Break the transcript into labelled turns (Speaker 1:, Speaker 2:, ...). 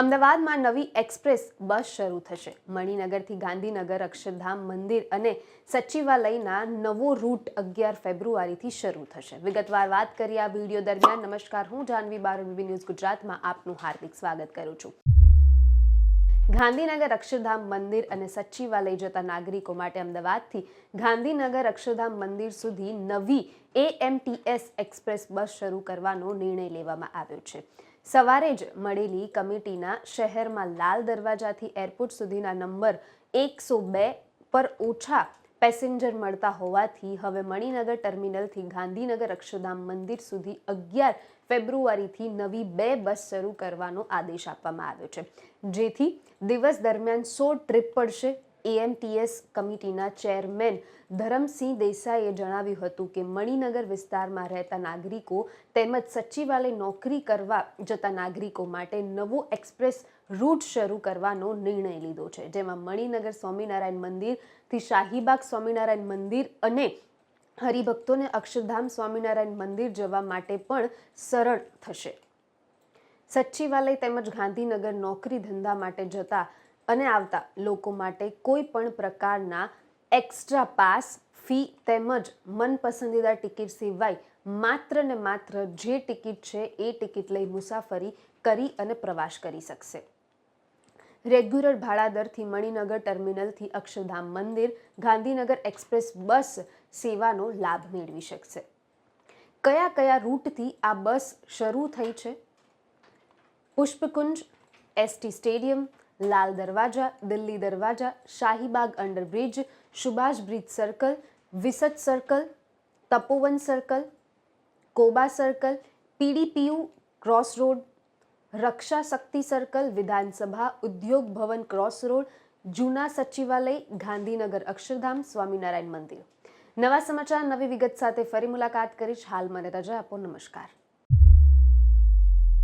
Speaker 1: અમદાવાદમાં નવી એક્સપ્રેસ બસ શરૂ થશે. મણિનગરથી ગાંધીનગર, અક્ષરધામ મંદિર અને સચિવાલયના નવો રૂટ અગિયાર ફેબ્રુઆરીથી શરૂ થશે. વિગતવાર વાત કરી આ વીડિયો દરમિયાન નમસ્કાર. હું જાનવી બારોટ બીબી ન્યૂઝ ગુજરાતમાં આપનું હાર્દિક સ્વાગત કરું છું. ગાંધીનગર, અક્ષરધામ મંદિર અને સચિવાલય જતા નાગરિકો માટે અમદાવાદથી ગાંધીનગર, અક્ષરધામ મંદિર સુધી નવી એએમટીએસ એક્સપ્રેસ બસ શરૂ કરવાનો નિર્ણય લેવામાં આવ્યો છે. સવારે જ મળેલી કમિટીના શહેરમાં લાલ દરવાજાથી એરપોર્ટ સુધીના નંબર એકસો બે પર ઓછા પેસેન્જર મળતા હોવાથી હવે મણિનગર ટર્મિનલથી ગાંધીનગર અક્ષરધામ મંદિર સુધી અગિયાર ફેબ્રુઆરીથી નવી બે બસ શરૂ કરવાનો આદેશ આપવામાં આવ્યો છે. જેથી દિવસ દરમિયાન સો ટ્રીપ પડશે એએમટીએસ કમિટીના ચેરમેન ધરમસિંહ દેસાઈએ જણાવ્યું હતું કે મણિનગર વિસ્તારમાં રહેતા નાગરિકો તેમજ સચિવાલય નોકરી કરવા જતા નાગરિકો માટે નવો એક્સપ્રેસ રૂટ શરૂ કરવાનો નિર્ણય લીધો છે, જેમાં મણિનગર સ્વામિનારાયણ મંદિરથી શાહીબાગ સ્વામિનારાયણ મંદિર અને હરિભક્તોને અક્ષરધામ સ્વામિનારાયણ મંદિર જવા માટે પણ સરળ થશે. સચિવાલય તેમજ ગાંધીનગર નોકરી ધંધા માટે જતા અને આવતા લોકો માટે કોઈ પણ પ્રકારના એક્સ્ટ્રા પાસ ફી તેમજ મનપસંદીદા ટિકિટ સિવાય માત્ર ને માત્ર જે ટિકિટ છે એ ટિકિટ લઈ મુસાફરી કરી અને પ્રવાસ કરી શકશે. રેગ્યુલર ભાડા દરથી મણિનગર ટર્મિનલથી અક્ષરધામ મંદિર, ગાંધીનગર એક્સપ્રેસ બસ સેવાનો લાભ મેળવી શકશે. કયા કયા રૂટથી આ બસ શરૂ થઈ છે? Pushpakunj ST stadium Lal Darwaja Delhi Darwaja Shahibaug underbridge Subhash bridge circle Visat circle Tapovan circle Koba circle PDPU cross road Raksha Shakti circle Vidhansabha Udyog Bhavan cross road જૂના સચિવાલય ગાંધીનગર અક્ષરધામ સ્વામિનારાયણ મંદિર નવા સમાચાર નવી વિગત સાથે ફરી મુલાકાત કરીશ હાલ મને રજા આપો નમસ્કાર